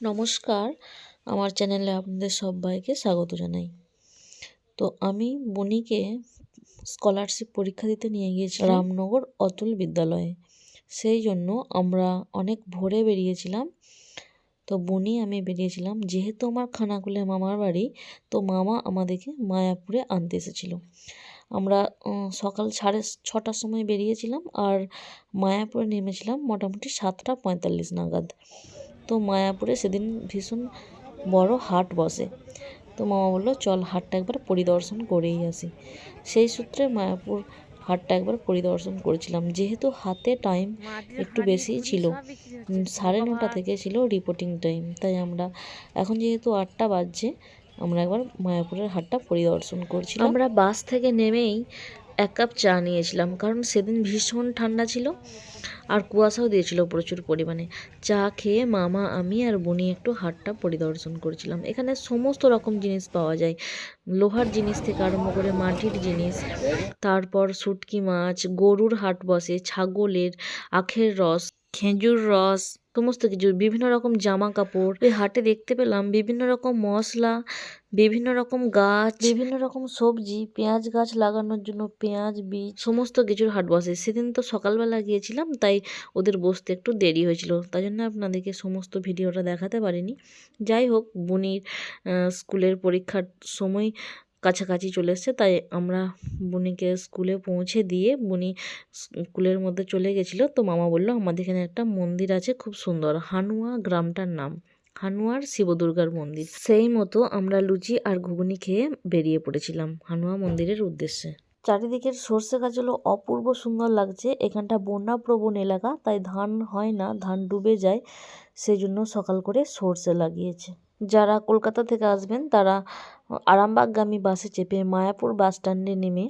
নমস্কার। আমার চ্যানেলে আপনাদের সবাইকে স্বাগত জানাই। তো আমি বনিকে স্কলারশিপ পরীক্ষা দিতে নিয়ে গিয়েছি রামনগর অতুল বিদ্যালয়ে। সেই জন্য আমরা অনেক ভোরে বেরিয়েছিলাম। তো বনি আমি বেরিয়েছিলাম। যেহেতু আমার খানাকুলে মামার বাড়ি, তো মামা আমাদেরকে মায়াপুরে আনতে এসেছিল। আমরা সকাল সাড়ে ছটার সময় বেরিয়েছিলাম আর মায়াপুরে নেমেছিলাম মোটামুটি সাতটা পঁয়তাল্লিশ নাগাদ। তো মায়াপুরে সেদিন ভীষণ বড় হাট বসে। তো মামা বলল চল হাটটা একবার পরিদর্শন করেই আসি। সেই সূত্রে মায়াপুর হাটটা একবার পরিদর্শন করেছিলাম। যেহেতু হাতে টাইম একটু বেশিই ছিল সাড়ে নটা থেকে ছিল রিপোর্টিং টাইম তাই আমরা এখন যেহেতু আটটা বাজছে আমরা একবার মায়াপুরের হাটটা পরিদর্শন করছিলাম। আমরা বাস থেকে নেমেই এক কাপ চা নিয়েছিলাম কারণ সেদিন ভীষণ ঠান্ডা ছিল। আর কুয়াশাও দিয়েছিল প্রচুর পরিমাণে। চা খেয়ে মামা, আমি আর বনি একটু হাটটা পরিদর্শন করেছিলাম। এখানে সমস্ত রকম জিনিস পাওয়া যায়। লোহার জিনিস থেকে আরম্ভ করে মাটির জিনিস, তারপর শুটকি মাছ, গরুর হাট বসে, ছাগলের, আখের রস খেজুর রস সমস্ত কিছু বিভিন্ন রকম জামা কাপড় ওই হাটে দেখতে পেলাম বিভিন্ন রকম মশলা বিভিন্ন রকম গাছ বিভিন্ন রকম সবজি পেঁয়াজ গাছ লাগানোর জন্য পেঁয়াজ বীজ। সমস্ত কিছুর হাট বসে। সেদিন তো সকালবেলা গিয়েছিলাম তাই ওদের বসতে একটু দেরি হয়েছিল। তাই জন্য আপনাদেরকে সমস্ত ভিডিওটা দেখাতে পারিনি। যাই হোক বুনির স্কুলের পরীক্ষার সময় কাছাকাছি চলে এসছে, তাই আমরা বুনিকে স্কুলে পৌঁছে দিয়ে বুনি স্কুলের মধ্যে চলে গেছিল। তো মামা বলল, আমাদের এখানে একটা মন্দির আছে, খুব সুন্দর। হানুয়া গ্রামটার নাম। হানুয়ার শিবদুর্গার মন্দির। সেই মতো আমরা লুচি আর ঘুগনি খেয়ে বেরিয়ে পড়েছিলাম হানুয়া মন্দিরের উদ্দেশ্যে। চারিদিকের সর্ষে গাছগুলো অপূর্ব সুন্দর লাগছে। এখানটা বন্যাপ্রবণ এলাকা, তাই ধান হয় না, ধান ডুবে যায় সেই জন্য সকাল করে সর্ষে লাগিয়েছে। যারা কলকাতা থেকে আসবেন, তারা আরামবাগগামী বাসে চেপে মায়াপুর বাস স্ট্যান্ডে নেমে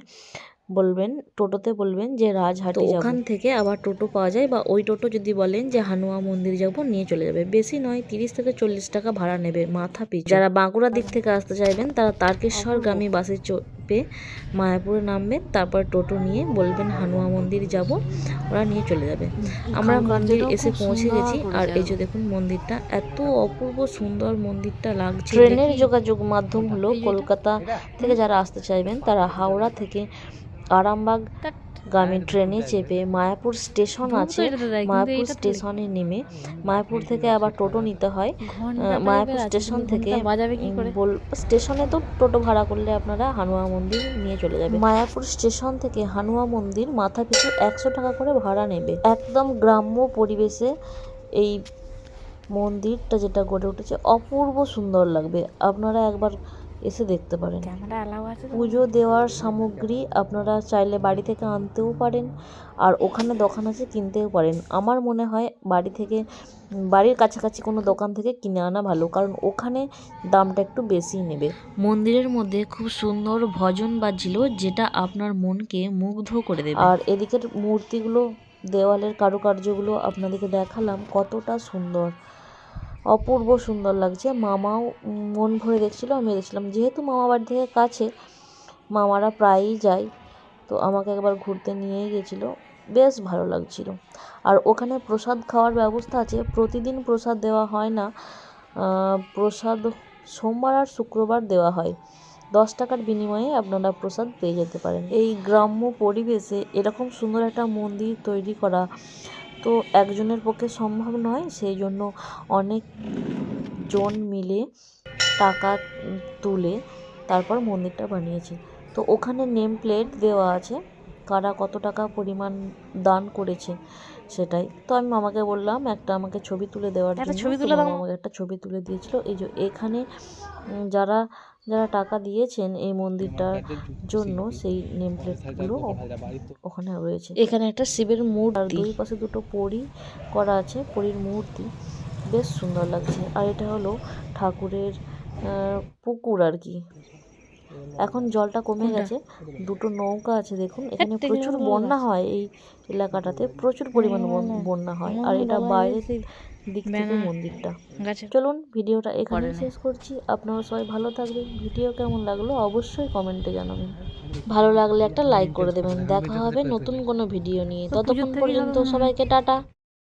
বলবেন টোটোতে বলবেন যে রাজহাটি ওখান থেকে আবার টোটো পাওয়া যায় বা ওই টোটো যদি বলেন যে হানুয়া মন্দির যাব নিয়ে চলে যাবে। বেশি নয় তিরিশ থেকে চল্লিশ টাকা ভাড়া নেবে মাথা পিছু। যারা বাঁকুড়া দিক থেকে আসতে চাইবেন তারা তারকেশ্বর তারকেশ্বরগামী বাসে চেপে মায়াপুরে নামবেন তারপর টোটো নিয়ে বলবেন হানুমা মন্দির যাব। ওরা নিয়ে চলে যাবে। আমরা মন্দির এসে পৌঁছে গেছি। আর এই যে দেখুন মন্দিরটা এত অপূর্ব সুন্দর মন্দিরটা লাগছে। ট্রেনের যোগাযোগ মাধ্যম হলো কলকাতা থেকে যারা আসতে চাইবেন তারা হাওড়া থেকে আরামবাগ গামী ট্রেনে চেপে মায়াপুর স্টেশন আছে। মায়াপুর স্টেশনে নেমে মায়াপুর থেকে আবার টোটো নিতে হয়। মায়াপুর স্টেশন থেকে স্টেশনে তো টোটো ভাড়া করলে আপনারা হানুয়া মন্দির নিয়ে চলে যাবে। মায়াপুর স্টেশন থেকে হানুয়া মন্দির মাথা পিছু একশো টাকা করে ভাড়া নেবে। একদম গ্রাম্য পরিবেশে এই মন্দিরটা যেটা গড়ে উঠেছে অপূর্ব সুন্দর লাগবে। আপনারা একবার এসে দেখতে পারেন। পুজো দেওয়ার সামগ্রী আপনারা চাইলে বাড়ি থেকে আনতেও পারেন আর ওখানে দোকান আছে কিনতেও পারেন। আমার মনে হয় বাড়ি থেকে বাড়ির কাছাকাছি কোনো দোকান থেকে কিনে আনা ভালো কারণ ওখানে দামটা একটু বেশি নেবে। মন্দিরের মধ্যে খুব সুন্দর ভজন বাজছিল যেটা আপনার মনকে মুগ্ধ করে দেবে। আর এদিকের মূর্তিগুলো দেওয়ালের কারুকার্যগুলো আপনাদেরকে দেখালাম কতটা সুন্দর। অপূর্ব সুন্দর লাগছে। মামাও মন ভরে দেখছিলো আমি দেখছিলাম। যেহেতু মামা বাড়ি থেকে কাছে, মামারা প্রায়ই যায়, তো আমাকে একবার ঘুরতে নিয়েই গেছিল। বেশ ভালো লাগছিল। আর ওখানে প্রসাদ খাওয়ার ব্যবস্থা আছে। প্রতিদিন প্রসাদ দেওয়া হয় না। প্রসাদ সোমবার আর শুক্রবার দেওয়া হয়। দশ টাকার বিনিময়ে আপনারা প্রসাদ পেয়ে যেতে পারেন। এই গ্রাম্য পরিবেশে এরকম সুন্দর একটা মন্দির তৈরি করা তো একজনের পক্ষে সম্ভব নয়, সেই জন্য অনেক জন মিলে টাকা তুলে তারপর মন্দিরটা বানিয়েছে। তো ওখানে নেম প্লেট দেওয়া আছে, কারা কত টাকা পরিমাণ দান করেছে। সেটাই। তো আমি মামাকে বললাম একটা আমাকে ছবি তুলে দেওয়ার জন্য। ছবি তুলে আমাকে একটা ছবি তুলে দিয়েছিল। এই যে এখানে যারা যারা টাকা দিয়েছেন এই মন্দিরটার জন্য সেই নেম প্লেটগুলো ওখানে রয়েছে। এখানে একটা শিবের মূর্তি। আর দুই পাশে দুটো পরী করা আছে পরীর মূর্তি। বেশ সুন্দর লাগছে। আর এটা হলো ঠাকুরের পুকুর আর কি। এখন জলটা কমে গেছে। দুটো নৌকা আছে দেখুন। এখানে প্রচুর বন্যা হয় এই এলাকাটাতে। প্রচুর পরিমাণ বন্যা হয়। আর এটা বাইরে দিক থেকে মন্দিরটা। চলুন ভিডিওটা এখানে শেষ করছি। আপনারা সবাই ভালো থাকবেন। ভিডিও কেমন লাগল অবশ্যই কমেন্টে জানাবেন। ভালো লাগলে একটা লাইক করে দেবেন। দেখা হবে নতুন কোনো ভিডিও নিয়ে। ততক্ষণ পর্যন্ত সবাইকে টাটা।